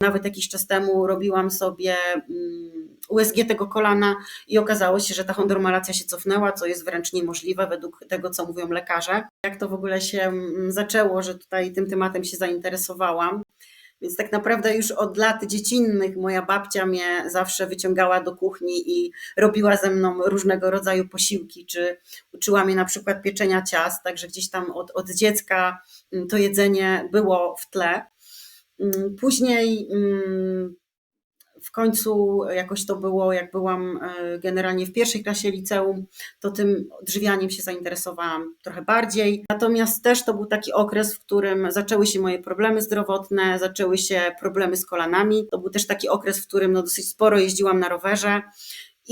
Nawet jakiś czas temu robiłam sobie mm, USG tego kolana i okazało się, że ta chondromalacja się cofnęła, co jest wręcz niemożliwe według tego, co mówią lekarze. Jak to w ogóle się mm, zaczęło, że tutaj tym tematem się zainteresowałam. Więc tak naprawdę już od lat dziecinnych moja babcia mnie zawsze wyciągała do kuchni i robiła ze mną różnego rodzaju posiłki, czy uczyła mnie na przykład pieczenia ciast, także gdzieś tam od, od dziecka mm, to jedzenie było w tle. Mm, Później mm, w końcu jakoś to było, jak byłam e, generalnie w pierwszej klasie liceum, to tym odżywianiem się zainteresowałam trochę bardziej. Natomiast też to był taki okres, w którym zaczęły się moje problemy zdrowotne, zaczęły się problemy z kolanami. To był też taki okres, w którym no dosyć sporo jeździłam na rowerze.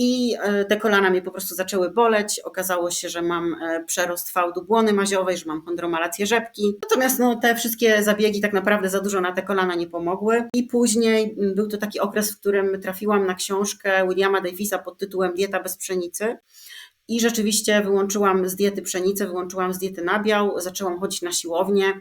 I e, te kolana mnie po prostu zaczęły boleć. Okazało się, że mam e, przerost fałdu błony maziowej, że mam chondromalację rzepki. Natomiast no, te wszystkie zabiegi tak naprawdę za dużo na te kolana nie pomogły. I później m, był to taki okres, w którym trafiłam na książkę Williama Davisa pod tytułem Dieta bez pszenicy. I rzeczywiście wyłączyłam z diety pszenicę, wyłączyłam z diety nabiał, zaczęłam chodzić na siłownię,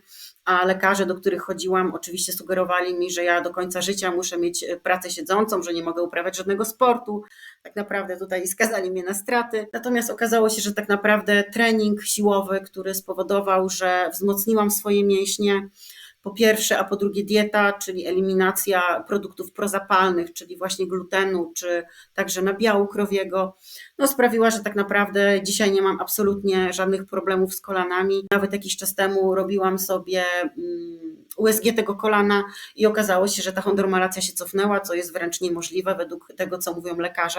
a lekarze, do których chodziłam, oczywiście sugerowali mi, że ja do końca życia muszę mieć e, pracę siedzącą, że nie mogę uprawiać żadnego sportu. Tak naprawdę tutaj skazali mnie na straty. Natomiast okazało się, że tak naprawdę trening siłowy, który spowodował, że wzmocniłam swoje mięśnie, po pierwsze, a po drugie dieta, czyli eliminacja produktów prozapalnych, czyli właśnie glutenu, czy także nabiału krowiego, no sprawiła, że tak naprawdę dzisiaj nie mam absolutnie żadnych problemów z kolanami. Nawet jakiś czas temu robiłam sobie mm, USG tego kolana i okazało się, że ta chondromalacja się cofnęła, co jest wręcz niemożliwe według tego, co mówią lekarze.